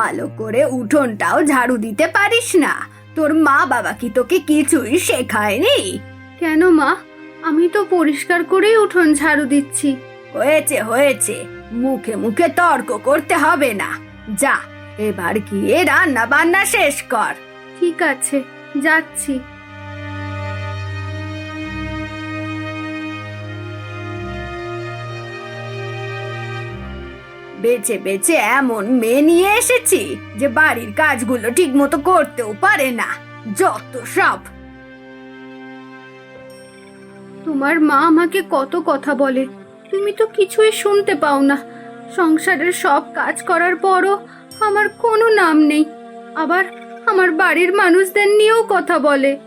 ভালো করে উঠোনটাও ঝাড়ু দিতে পারিস না। তোর মা বাবা কি তোকে কিছুই শেখায়নি? কেন মা? আমি তো পরিষ্কার করেই উঠোন ঝাড়ু দিচ্ছি। হয়েছে হয়েছে। মুখে মুখে তর্ক করতে হবে না। যা এবার গিয়ে রান্না বান্না শেষ কর। ঠিক আছে যাচ্ছি। বেছে বেছে এমন মেয়ে নিয়ে এসেছি যে বাড়ির কাজগুলো ঠিক মতো করতেও পারে না। যত সব। তোমার মা আমাকে কত কথা বলে। তুমি তো কিছুই শুনতে পাও না। সংসারের সব কাজ করার পরও আমার কোনো নাম নেই। আবার আমার বাড়ির মানুষদের নিয়েও কথা বলে।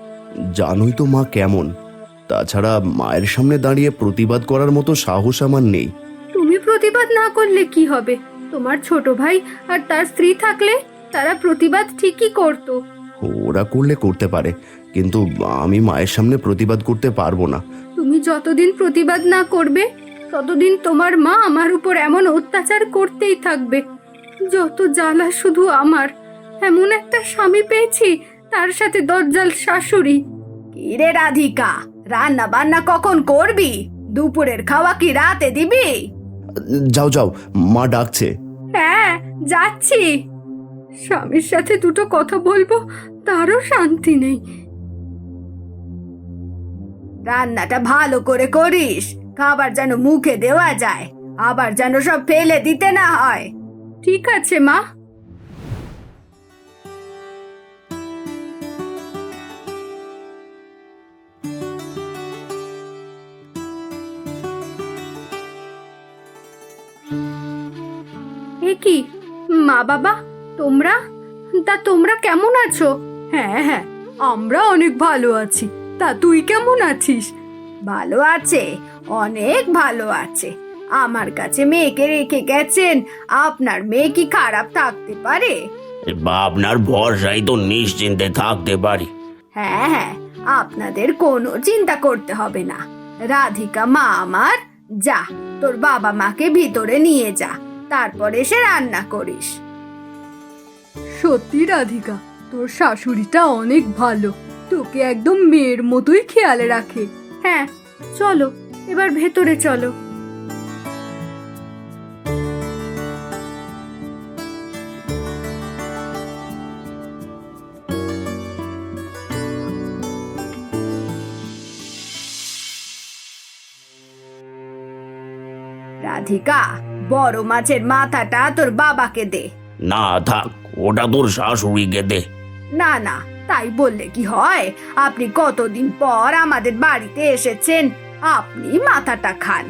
জানোই তো মা কেমন। তাছাড়া মায়ের সামনে দাঁড়িয়ে প্রতিবাদ করার মতো সাহস আমার নেই। প্রতিবাদ না করলে কি হবে? তোমার ছোট ভাই আর তার স্ত্রী থাকলে তারা প্রতিবাদ ঠিকই করতো। ওরা করলে করতে পারে কিন্তু আমি মায়ের সামনে প্রতিবাদ করতে পারব না। তুমি যতদিন প্রতিবাদ না করবে ততদিন তোমার মা আমার উপর এমন অত্যাচার করতেই থাকবে। যত জ্বালা শুধু আমার এমন একটা স্বামী পেয়েছি তার সাথে দরজাল শাশুড়ি। কিরে রাধিকা রান্না বান্না কখন করবি? দুপুরের খাওয়া কি রাতে দিবি? যাও যাও, মা ডাকছে। হ্যাঁ যাচ্ছি। স্বামীর সাথে দুটো কথা বলব, তারও শান্তি নেই। রান্নাটা ভালো করে করিস, খাবার যেন মুখে দেওয়া যায়, আবার যেন সব ফেলে দিতে না হয়। ঠিক আছে, মা। কি? মা বাবা তোমরা? তা তোমরা কেমন আছো? হ্যাঁ হ্যাঁ আমরা অনেক ভালো আছি। তা তুই কেমন আছিস? ভালো আছে অনেক ভালো আছে। আমার কাছে মেয়েকে রেখে গেছেন আপনার মেয়ে কি খারাপ থাকতে পারে? আপনার ভরসায় তো নিশ্চিন্তে থাকতে পারি। হ্যাঁ হ্যাঁ আপনাদের কোনো চিন্তা করতে হবে না। রাধিকা মা আমার যা তোর বাবা মাকে ভিতরে নিয়ে যা। তারপর এসে রান্না করিস। সত্যি রাধিকা তোর শাশুড়িটা অনেক ভালো। তোকে একদম মেয়ের মতোই খেয়ালে রাখে। হ্যাঁ চলো এবার ভেতরে চলো। রাধিকা বড় মাছের মাথাটা তোর বাবাকে দে। না থাক ওটা তোর শাশুড়িকে দে। না না তাই বললে কি হয়? আপনি কতদিন পর আমাদের বাড়িতে এসেছেন আপনি মাথাটা খান।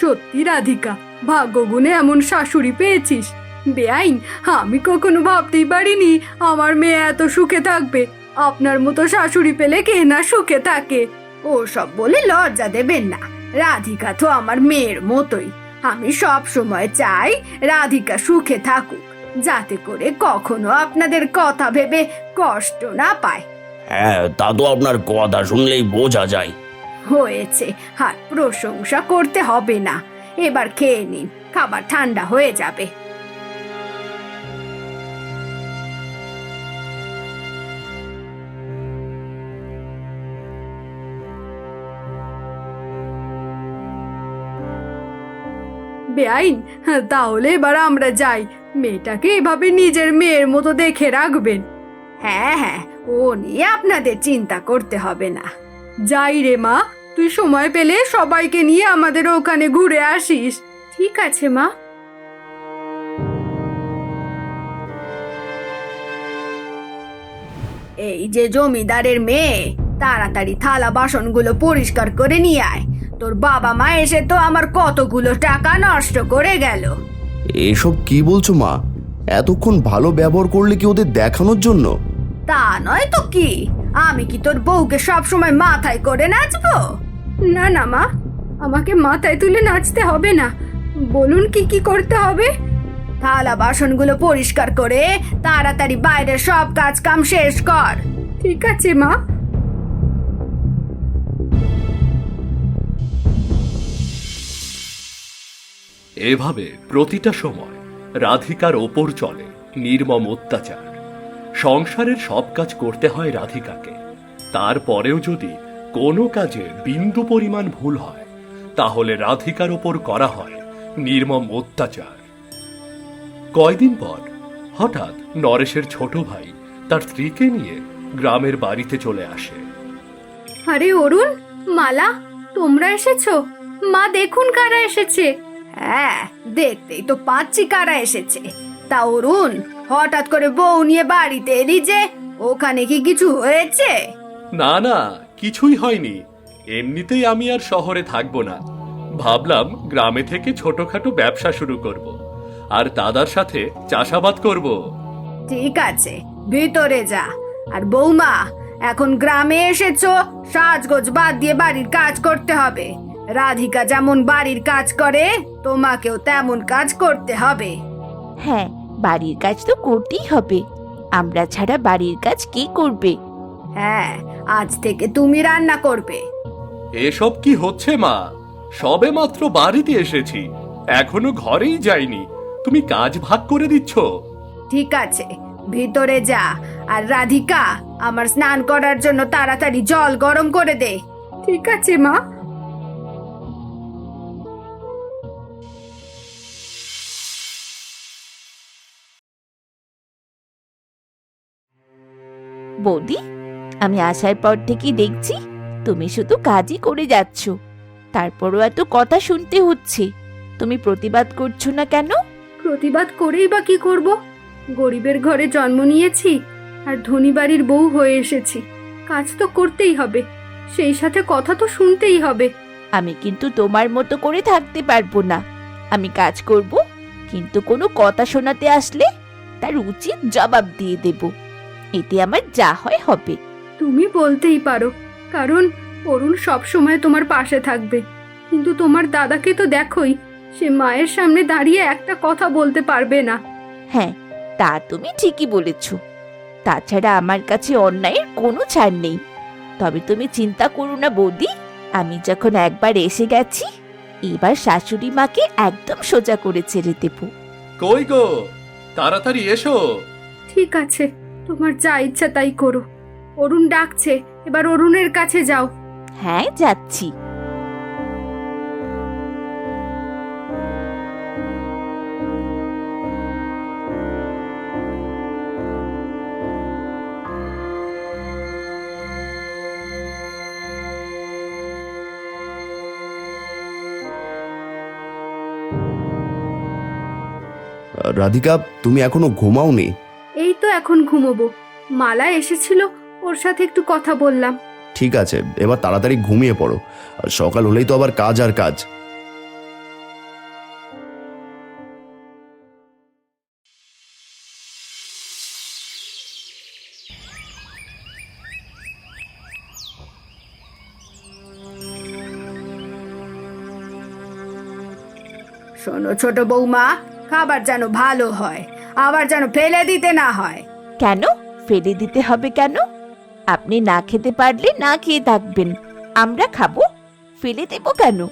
সত্যি রাধিকা ভাগ্যগুণে এমন শাশুড়ি পেয়েছিস। বেআইন আমি কখনো ভাবতেই পারিনি আমার মেয়ে এত সুখে থাকবে। আপনার মতো শাশুড়ি পেলে কে না সুখে থাকে? ও সব বলে লজ্জা দেবেন না। রাধিকা তো আমার মেয়ের মতোই। আমি সব সময় চাই রাধিকা সুখে থাকুক যাতে করে কখনো আপনাদের কথা ভেবে কষ্ট না পায়। হ্যাঁ তা তো আপনার কথা শুনলেই বোঝা যায়। হয়েছে আর প্রশংসা করতে হবে না। এবার খেয়ে নিন খাবার ঠান্ডা হয়ে যাবে। বেআইন? তাহলে এবার আমরা যাই। মেয়েটাকে এভাবে নিজের মেয়ের মতো দেখে রাখবেন। হ্যাঁ হ্যাঁ ও নিয়ে আপনাদের চিন্তা করতে হবে না। যাই রে মা, তুই সময় পেলে সবাইকে নিয়ে আমাদের ওখানে ঘুরে আসিস। ঠিক আছে মা। এই যে জমিদারের মেয়ে, তাড়াতাড়ি থালা বাসনগুলো পরিষ্কার করে নিয়ে আয়। তোর বাবা মা এসে তো আমার কতগুলো টাকা নষ্ট করে গেল। এসব কি বলছো মা? এতক্ষণ ভালো ব্যবহার করলে কি ওদের দেখানোর জন্য? তা নয় তো কি? আমি কি তোর বউকে সব সময় মাথায় করে নাচবো? না না মা আমাকে মাথায় তুলে নাচতে হবে না। বলুন কি কি করতে হবে? থালা বাসনগুলো পরিষ্কার করে তাড়াতাড়ি বাইরের সব কাজ কাম শেষ কর। ঠিক আছে মা এভাবে প্রতিটা সময় রাধিকার ওপর চলে নির্মম অত্যাচার। সংসারের সব কাজ করতে হয় রাধিকাকে। তারপরেও যদি কোনো কাজে বিন্দু পরিমাণ ভুল হয়, তাহলে রাধিকার ওপর করা হয় নির্মম অত্যাচার। কয়দিন পর হঠাৎ নরেশের ছোট ভাই তার স্ত্রীকে নিয়ে গ্রামের বাড়িতে চলে আসে। আরে অরুণ, মালা, তোমরা এসেছ? মা দেখুন কারা এসেছে। হ্যাঁ দেখতেই তো পাচ্ছি কারা এসেছে। তা অরুণ হঠাৎ করে বউ নিয়ে বাড়িতে এলি যে ওখানে কি কিছু হয়েছে? না না কিছুই হয়নি। এমনিতেই আমি আর শহরে থাকব না। ভাবলাম গ্রামে থেকে ছোটখাটো ব্যবসা শুরু করব। আর দাদার সাথে চাষাবাদ করব। ঠিক আছে ভিতরে যা। আর বৌমা এখন গ্রামে এসেছ সাজগোজ বাদ দিয়ে বাড়ির কাজ করতে হবে। রাধিকা যেমন বাড়ির কাজ করে তোমাকেও তেমন কাজ করতে হবে। হ্যাঁ বাড়ির কাজ তো করতেই হবে। আমরা ছাড়া বাড়ির কাজ কে করবে? হ্যাঁ আজ থেকে তুমি রান্না করবে। এসব কি হচ্ছে মা? সবে মাত্র বাড়িতে এসেছি এখনও ঘরেই যাইনি। তুমি কাজ ভাগ করে দিচ্ছ? ঠিক আছে ভিতরে যা। আর রাধিকা আমার স্নান করার জন্য তাড়াতাড়ি জল গরম করে দে। ঠিক আছে মা। বৌদি আমি আসার পর থেকেই দেখছি তুমি শুধু কাজই করে যাচ্ছ। তারপরও এত কথা শুনতে হচ্ছে। তুমি প্রতিবাদ করছ না কেন? প্রতিবাদ করেই বা কি করব? গরিবের ঘরে জন্ম নিয়েছি আর ধনী বাড়ির বউ হয়ে এসেছি। কাজ তো করতেই হবে সেই সাথে কথা তো শুনতেই হবে। আমি কিন্তু তোমার মতো করে থাকতে পারব না। আমি কাজ করব কিন্তু কোনো কথা শোনাতে আসলে তার উচিত জবাব দিয়ে দেব। এতে আমার যা হয় হবে। তুমি বলতেই পারো কারণ অরুণ সব সময় তোমার পাশে থাকবে। কিন্তু তোমার দাদাকে তো দেখোই সে মায়ের সামনে দাঁড়িয়ে একটা কথা বলতে পারবে না। হ্যাঁ তা তুমি ঠিকই বলেছ। তাছাড়া আমার কাছে অন্যায়ের কোনো ছাড় নেই। তবে তুমি চিন্তা করো না বৌদি আমি যখন একবার এসে গেছি এবার শাশুড়ি মাকে একদম সোজা করে ছেড়ে দেব। কই গো? তাড়াতাড়ি এসো। ঠিক আছে। তোমার যা ইচ্ছা তাই করো। অরুণ ডাকছে এবার অরুণের কাছে যাও। হ্যাঁ যাচ্ছি। রাধিকা তুমি এখনও ঘুমাওনি? এই তো এখন ঘুমোবো। মালা এসেছিল ওর সাথে একটু কথা বললাম। ঠিক আছে এবার তাড়াতাড়ি ঘুমিয়ে পড়ো। আর সকাল হলেই তো আবার কাজ আর কাজ। শোনো ছোট বৌমা খাবার যেন ভালো হয়। আবার যেন ফেলে দিতে না হয়। কেন? ফেলে দিতে হবে কেন? আপনি না খেতে পারলে না খেয়ে থাকবেন। আমরা খাব। ফেলে দেবো কেন?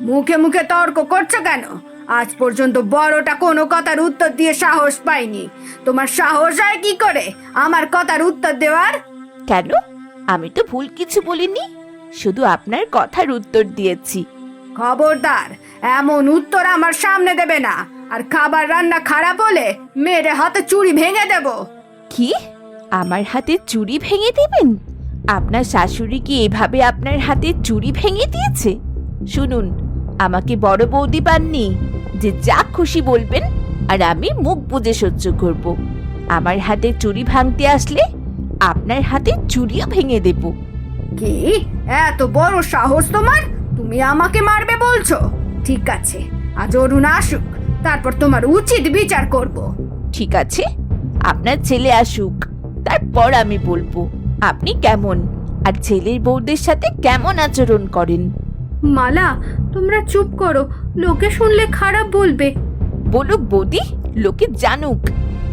মুখে মুখে তর্ক করছ কেন? আজ পর্যন্ত বড়টা কোনো কথার উত্তর দিয়ে সাহস পাইনি। তোমার সাহস হয় কি করে? আমার কথার উত্তর দেওয়ার? কেন? আমি তো ভুল কিছু বলিনি। শুধু আপনার কথার উত্তর দিয়েছি। খবরদার এমন উত্তর আমার সামনে দেবে না। আর খাবার রান্না খারাপ হলে মেরে হাতে চুড়ি ভেঙে দেব। কি? আমার হাতে চুড়ি ভেঙে দিবেন? আপনার শাশুড়ি কি এভাবে আপনার হাতে চুড়ি ভেঙে দিয়েছে? শুনুন আমাকে বড় বৌদি পাননি যে যা খুশি বলবেন আর আমি মুখ বুজে সহ্য করব। আমার হাতে চুড়ি ভাঙতে আসলে আপনার হাতে চুড়িও ভেঙে দেব। কি? এত বড় সাহস তোমার? তুমি আমাকে মারবে বলছো? ঠিক আছে আজ অরুণ আসুক। তারপর তোমার উচিত বিচার করব। ঠিক আছে আপনার ছেলে আসুক তারপর আমি বলব আপনি কেমন? আর ছেলের বউদের সাথে কেমন আচরণ করেন? মালা তোমরা চুপ করো লোকে শুনলে খারাপ বলবে। বলুক বৌদি লোকে জানুক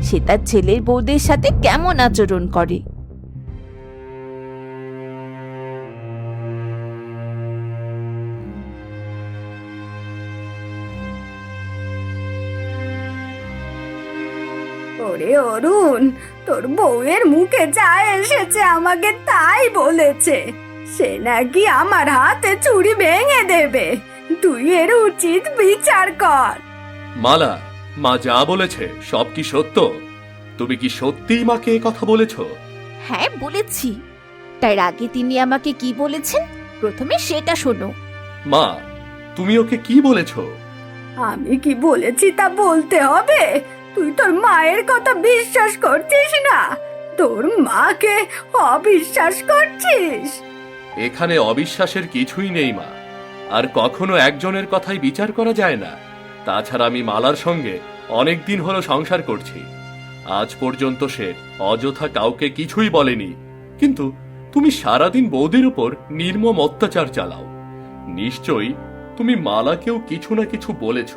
সে তার ছেলের বউদের সাথে কেমন আচরণ করে? অরুণ তোর বউয়ের মুখে যা এসেছে আমাকে তাই বলেছে। সে নাকি আমার হাতে চুড়ি ভেঙে দেবে। তুই এর উচিত বিচার কর। মালা মা যা বলেছে সব কি সত্য? তুমি কি সত্যিই মাকে এ কথা বলেছ? হ্যাঁ বলেছি। তার আগে তিনি আমাকে কি বলেছেন? প্রথমে সেটা শোনো। মা তুমি ওকে কি বলেছ? আমি কি বলেছি তা বলতে হবে? তুই তোর মায়ের কথা বিশ্বাস করছিস না? তোর মাকে অবিশ্বাস করছিস? এখানে অবিশ্বাসের কিছুই নেই, মা। আর কখনো একজনের কথাই বিচার করা যায় না। তাছাড়া আমি মালার সঙ্গে অনেক দিন হলো সংসার করছি। আজ পর্যন্ত সে অযথা কাউকে কিছুই বলেনি। কিন্তু তুমি সারাদিন বৌদির উপর নির্মম অত্যাচার চালাও। নিশ্চয়ই তুমি মালাকেও কিছু না কিছু বলেছ।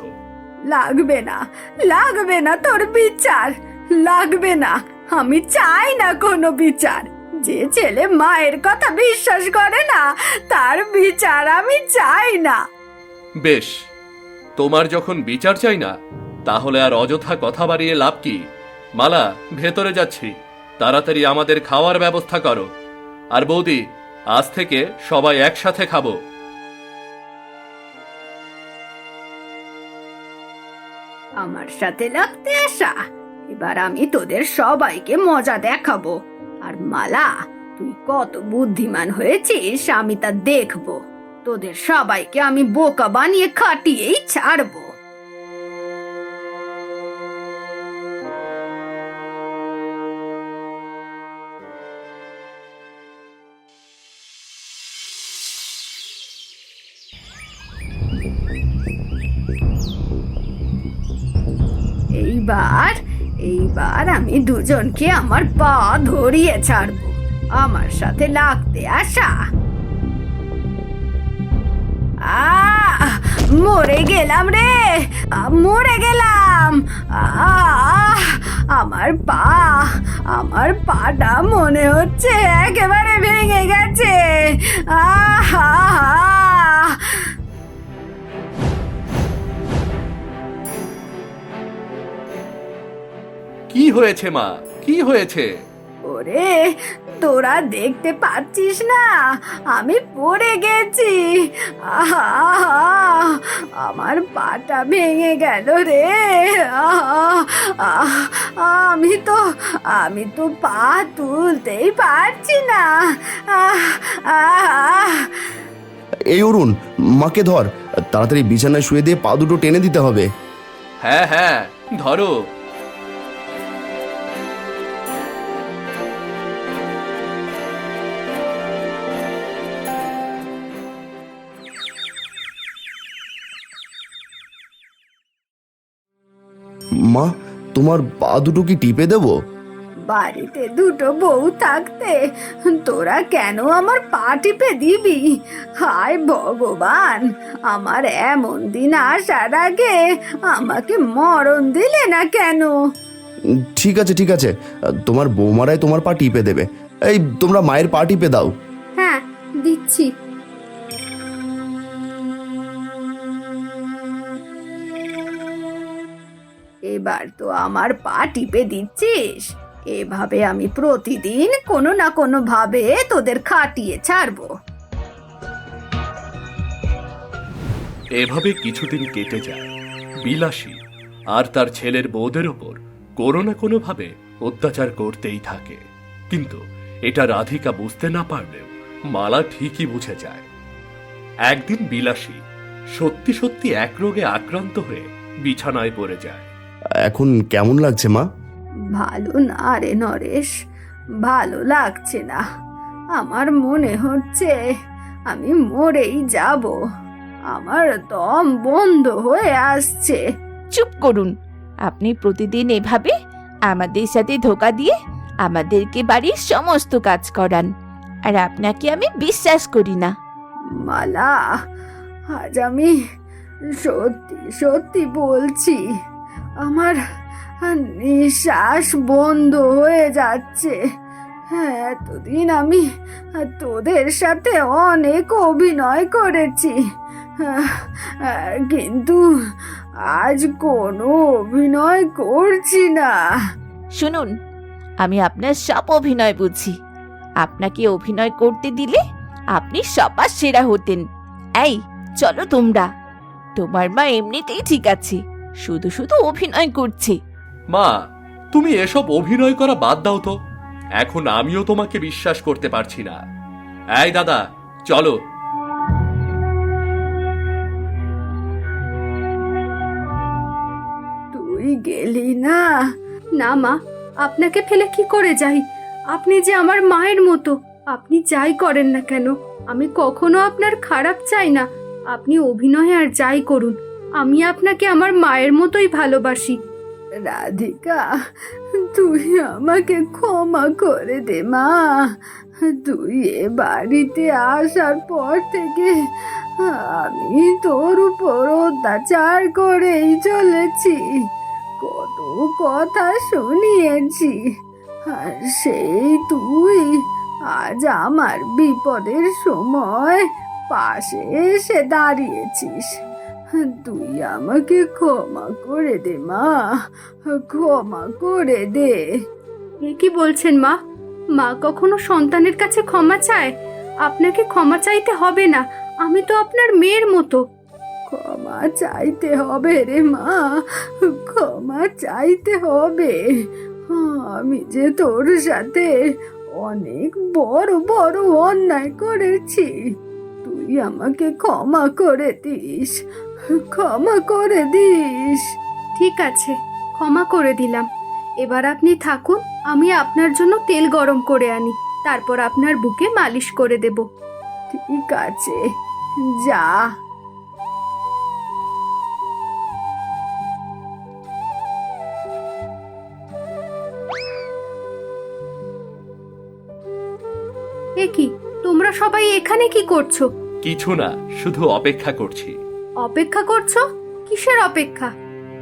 লাগবে না লাগবে না তোর বিচার, লাগবে না। আমি চাই না কোনো বিচার। যে ছেলে মায়ের কথা বিশ্বাস করে না, তার বিচার আমি চাই না। বেশ, তোমার যখন বিচার চাই না, তাহলে আর অযথা কথা বাড়িয়ে লাভ কি? মালা, ভেতরে যাচ্ছি। তাড়াতাড়ি আমাদের খাওয়ার ব্যবস্থা করো। আর বৌদি, আজ থেকে সবাই একসাথে খাব। আমার সাথে লাগতে আসা। এবার আমি তোদের সবাইকে মজা দেখাবো। আর মালা, তুই কত বুদ্ধিমান হয়েছিস, আমি তা দেখব। তোদের সবাইকে আমি বোকা বানিয়ে খাটিয়েই ছাড়বো। এইবার এইবার আমি দুজনকে আমার পা ধরিয়ে ছাড়বো। আমার সাথে লাগতে আসা। মরে গেলাম রে। মরে গেলাম। আমার পা, আমার পাটা মনে হচ্ছে একেবারে ভেঙে গেছে। আহ কি হয়েছে মা? কি হয়েছে? ওরে তোরা দেখতে পাচ্ছিস না? আমি পড়ে গেছি। আহা আমার পাটা ভেঙে গেল রে। আহা, আহ, আমি তো আমি তো পা তুলতেই পারছি না। আহ, আহ। এই অরুণ মাকে ধর। তাড়াতাড়ি বিছানায় শুয়ে দিয়ে পা দুটো টেনে দিতে হবে। হ্যাঁ হ্যাঁ ধরো। মা তোমার পা দুটো কি টিপে দেবো? বাড়িতে দুটো বউ থাকতে তোরা কেন আমার পা টিপে দিবি? হায় ভগবান আমার এমন দিন আসার আগে আমাকে মরণ দিলে না কেন? ঠিক আছে ঠিক আছে। তোমার বৌমারাই তোমার পা টিপে দেবে। এই তোমরা মায়ের পা টিপে দাও। হ্যাঁ দিচ্ছি। এবার তো আমার পা টিপে দিচ্ছিস? এভাবে আমি প্রতিদিন কোনো না কোনো ভাবে তোদের খাটিয়ে ছাড়বো। এভাবে কিছুদিন কেটে যায়, বিলাসী, আর তার ছেলের বউদের ওপর কোনো না কোনো ভাবে অত্যাচার করতেই থাকে। কিন্তু এটা রাধিকা বুঝতে না পারলেও মালা ঠিকই বুঝে যায়। একদিন বিলাসী সত্যি সত্যি এক রোগে আক্রান্ত হয়ে বিছানায় পড়ে যায়। এখন কেমন লাগছে মা? ভালো না রে নরেশ ভালো লাগছে না। আমার মনে হচ্ছে আমি মরেই যাব। আমার দম বন্ধ হয়ে আসছে। চুপ করুন। আপনি প্রতিদিন এভাবে আমাদের সাথে ধোকা দিয়ে আমাদেরকে বাড়ির সমস্ত কাজ করান। আর আপনাকে আমি বিশ্বাস করি না। মালা আজ আমি সত্যি সত্যি বলছি আমার নিঃশ্বাস বন্ধ হয়ে যাচ্ছে। এতদিন আমি তোদের সাথে অনেক অভিনয় করেছি। কিন্তু আজ কোনো অভিনয় করছি না। শুনুন, আমি আপনার সব অভিনয় বুঝি। আপনাকে অভিনয় করতে দিলে আপনি সবার সেরা হতেন। এই, চলো তোমরা। তোমার মা এমনিতেই ঠিক আছে। শুধু শুধু অভিনয় করছি। মা তুমি এসব অভিনয় করা বাদ দাও তো। এখন আমিও তোমাকে বিশ্বাস করতে পারছি না। এই দাদা চলো। তুই গেলি না? না মা আপনাকে ফেলে কি করে যাই? আপনি যে আমার মায়ের মতো আপনি যাই করেন না কেন? আমি কখনো আপনার খারাপ চাই না। আপনি অভিনয় আর যাই করুন। আমি আপনাকে আমার মায়ের মতোই ভালোবাসি। রাধিকা, তুই আমাকে ক্ষমা করে দে, মা। তুই এ বাড়িতে আসার পর থেকে আমি তোর উপর অত্যাচার করেই চলেছি। কত কথা শুনিয়েছি, আর সেই তুই আজ আমার বিপদের সময় পাশে এসে দাঁড়িয়েছিস। তুই আমাকে ক্ষমা করে দে মা। ক্ষমা করে দে। এ কি বলছেন মা? মা কখনো সন্তানের কাছে ক্ষমা চায়? আপনাকে ক্ষমা চাইতে হবে না। আমি তো আপনার মেয়ের মতো। ক্ষমা চাইতে হবে রে মা। ক্ষমা চাইতে হবে। আমি যে তোর সাথে অনেক বড় বড় অন্যায় করেছি তুই আমাকে ক্ষমা করে দিস। ক্ষমা করে দিস। ঠিক আছে ক্ষমা করে দিলাম। এবার আপনি থাকুন আমি আপনার জন্য তেল গরম করে আনি তারপর আপনার বুকে মালিশ করে দেব। ঠিক আছে যা। এ কি তোমরা সবাই এখানে কি করছ? কিছু না শুধু অপেক্ষা করছি। অপেক্ষা করছ? কিসের অপেক্ষা?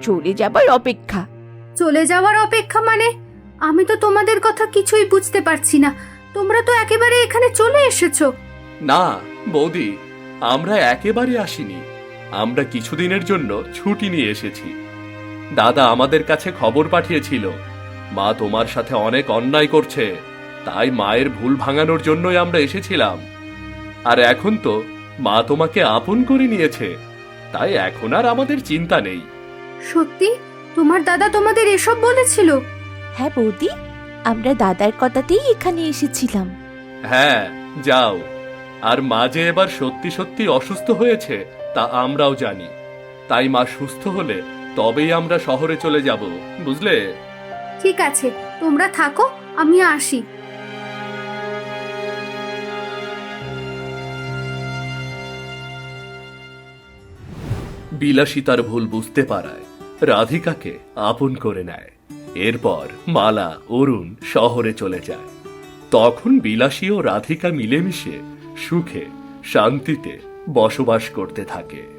চলে যাবার অপেক্ষা। চলে যাওয়ার অপেক্ষা মানে? আমি তো তোমাদের কথা কিছুই বুঝতে পারছি না। তোমরা তো একেবারে এখানে চলে এসেছ। না বৌদি আমরা একেবারে আসিনি। আমরা কিছুদিনের জন্য ছুটি নিয়ে এসেছি। দাদা আমাদের কাছে খবর পাঠিয়েছিল। মা তোমার সাথে অনেক অন্যায় করছে। তাই মায়ের ভুল ভাঙানোর জন্যই আমরা এসেছিলাম। আর এখন তো মা তোমাকে আপন করে নিয়েছে। তাই এখন আর আমাদের চিন্তা নেই। সত্যি? তোমার দাদা তোমাদের এসব বলেছিল? হ্যাঁ বৌদি আমরা দাদার কথাতেই এখানে এসেছিলাম। হ্যাঁ যাও। আর মা যে এবার সত্যি সত্যি অসুস্থ হয়েছে তা আমরাও জানি। তাই মা সুস্থ হলে তবেই আমরা শহরে চলে যাব বুঝলে? ঠিক আছে তোমরা থাকো আমি আসি। বিলাসিতার ভুল বুঝতে পারায়। রাধিকাকে আপন করে নেয়। এরপর মালা অরুণ শহরে চলে যায়। তখন বিলাসী ও রাধিকা মিলেমিশে সুখে, শান্তিতে বসবাস করতে থাকে।